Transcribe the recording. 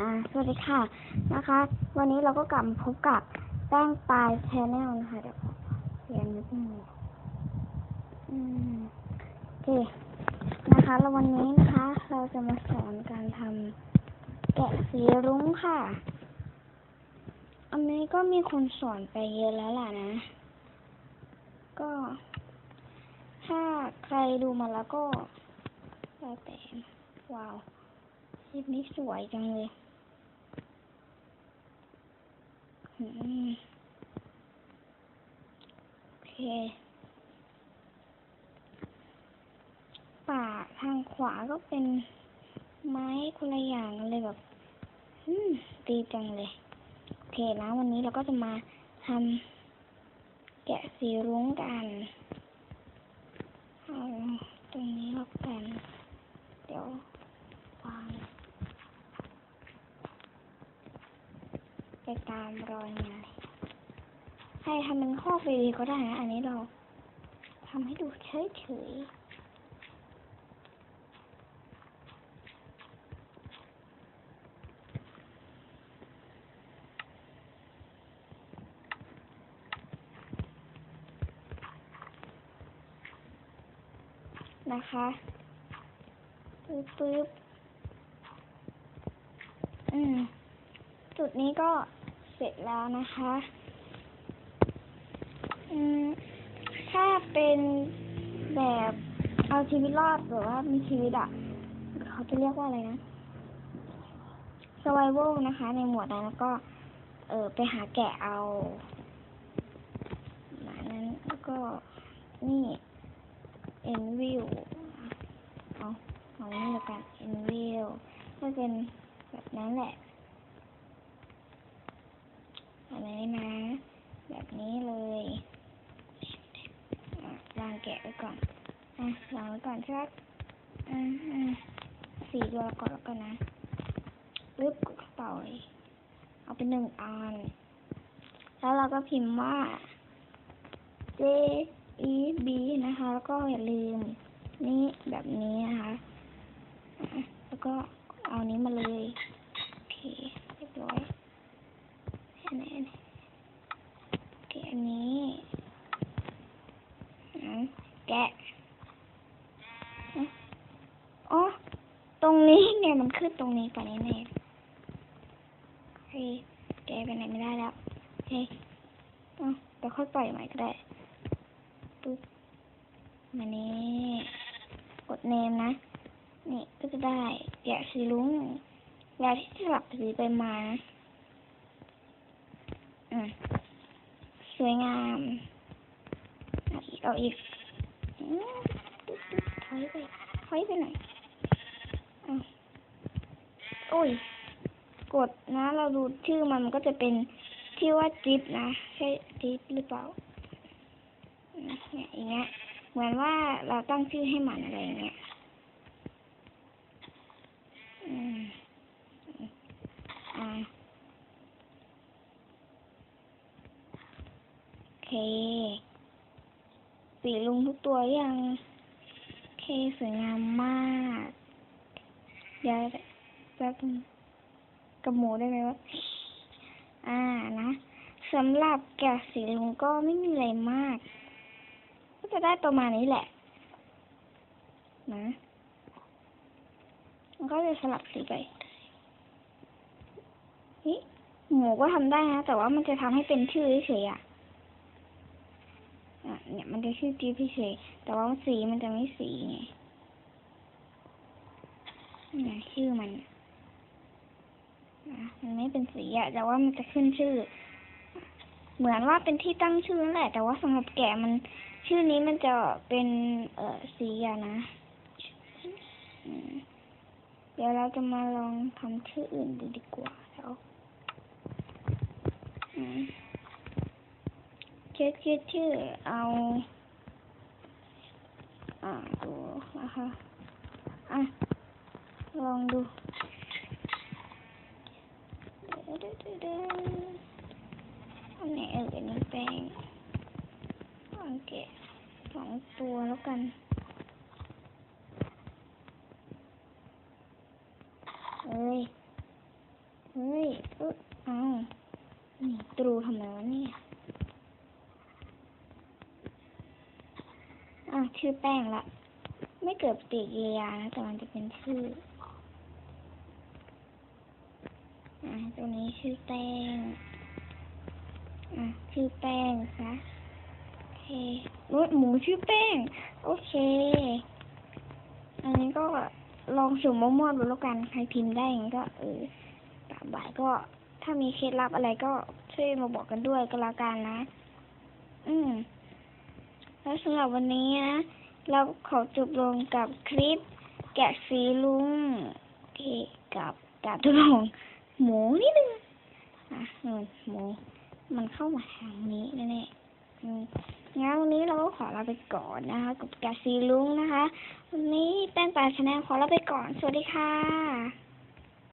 อ่า สวัสดีค่ะนะคะ วันนี้เราก็กลับพบกับแป้งปลายแชนแนลนะคะเดี๋ยวขอเขียนนิดนึงอืมโอเคนะคะ แล้ววันนี้นะคะ เราจะมาสอนการทำแกะสีรุ้งค่ะ อันนี้ก็มีคนสอนไปเยอะแล้วล่ะนะ ก็ ถ้าใครดูมาแล้วก็แล้วแต่ว้าวคลิปนี้สวยจังเลยอืม โอเค ป่าทางขวาก็เป็นไม้คนละอย่างเลยแบบอืมดีจังเลย โอเคแล้ววันนี้เราก็จะมาทำแกะสีรุ้งกันอแล้วกัน เดี๋ยววาง ไปตามรอยมายให้ทำเป็นข้อฟรีก็ได้นะ อันนี้เราทำให้ดูเฉยๆนะคะปึ๊บปึ๊บอืม จุดนี้ก็ เสร็จแล้วนะคะอืมถ้าเป็นแบบเอาชีวิตรอดหรือว่ามีชีวิตอะเขาจะเรียกว่าอะไรนะ survival นะคะ ในหมวดนั้นแล้วก็ เออไปหาแกะเอาหมานั้นแล้วก็นี่ end view เอาเอานี่แล้วกัน end view ก็เป็นแบบนั้นแหละแบบนี้นะ แบบนี้เลยอะวางแกะไว้ก่อนอะวางไว้ก่อนชักอ่าอ่าสี่ตัวก่อนแล้วกันนะปึ๊บกระเป๋าเลยเอาเป็นหนึ่งอัน แล้วเราก็พิมพ์ว่า J E B นะคะ แล้วก็อย่าลืม นี่แบบนี้นะคะ แล้วก็เอานี้มาเลย โอเคเรียบร้อยอันนี้โอเคอันนี้ แกะอ๋อ ตรงนี้ไงมันขึ้นตรงนี้ไปแน่ๆเฮ้ยแกไปไหนไม่ได้แล้ว เฮ้ยอ๋อเดี๋ยวค่อยปล่อยใหม่ก็ได้ปึ๊บมานี่กดเนมนะ นี่ก็จะได้แกะสีลุ้งเวลาที่สลับสีไปมาอืมสวยงาม เอาอีกเอาอีก ถอยไปถอยไปหน่อยโอ้ย กดนะ เราดูชื่อมันมันก็จะเป็นที่ว่าจิ๊บนะ ใช่จิ๊บหรือเปล่าอืมเนี่ยอย่างเงี้ย เหมือนว่าเราตั้งชื่อให้มันอะไรอย่างเงี้ยอืมอ่าโอเค สีลุงทุกตัวยังเคสวยงามมากเดี๋ยวแป๊บกับหมูได้ไหมวะ อ่านะสำหรับแกะสีลุงก็ไม่มีอะไรมาก ก็จะได้ประมาณนี้แหละ นะมันก็จะสลับสีไปนี่หมูก็ทำได้นะ แต่ว่ามันจะทำให้เป็นชื่อเฉยๆอะอะ เนี่ยมันจะชื่อจีพี่เฉยแต่ว่าสีมันจะไม่สีไงเนี่ยชื่อมันมันไม่เป็นสีอะแต่ว่ามันจะขึ้นชื่อ เหมือนว่าเป็นที่ตั้งชื่อนั่นแหละ แต่ว่าสำหรับแกะมันชื่อนี้มันจะเป็นเอ่อสีอะนะเดี๋ยวเราจะมาลองทำชื่ออื่นดูดีกว่าแล้วอืม คิดคิดชื่อเอาอ่าดูนะคะอะลองดูดดดอันไหนเอออันนี้แป้งโอเคสองตัวแล้วกันเอ้ย เฮ้ยเอยเอ้านี่ตรูทำไมวะเนี่ย อะชื่อแป้งละ ไม่เกิดปฏิกิริยานะแต่มันจะเป็นชื่ออะตัวนี้ชื่อแป้งอะชื่อแป้งนะโอเครถหมูชื่อแป้ง โอเค อันนี้ก็ลองสุ่มมั่วๆดูแล้วกันใครพิมพ์ได้อย่างนี้ก็ เออตามบ่ายก็ถ้ามีเคล็ดลับอะไรก็ช่วยมาบอกกันด้วยก็แล้วกันนะ อืม แล้วสำหรับวันนี้นะ เราขอจบลงกับคลิป แกะสีลุงโอเคกับการทดลองหมูนิดนึงอะหมู มันเข้ามาทางนี้แน่ๆงั้นวันนี้เราก็ขอลาไปก่อนนะคะ กับแกะสีลุงนะคะ วันนี้แป้งปลาชาแนลขอลาไปก่อน สวัสดีค่ะ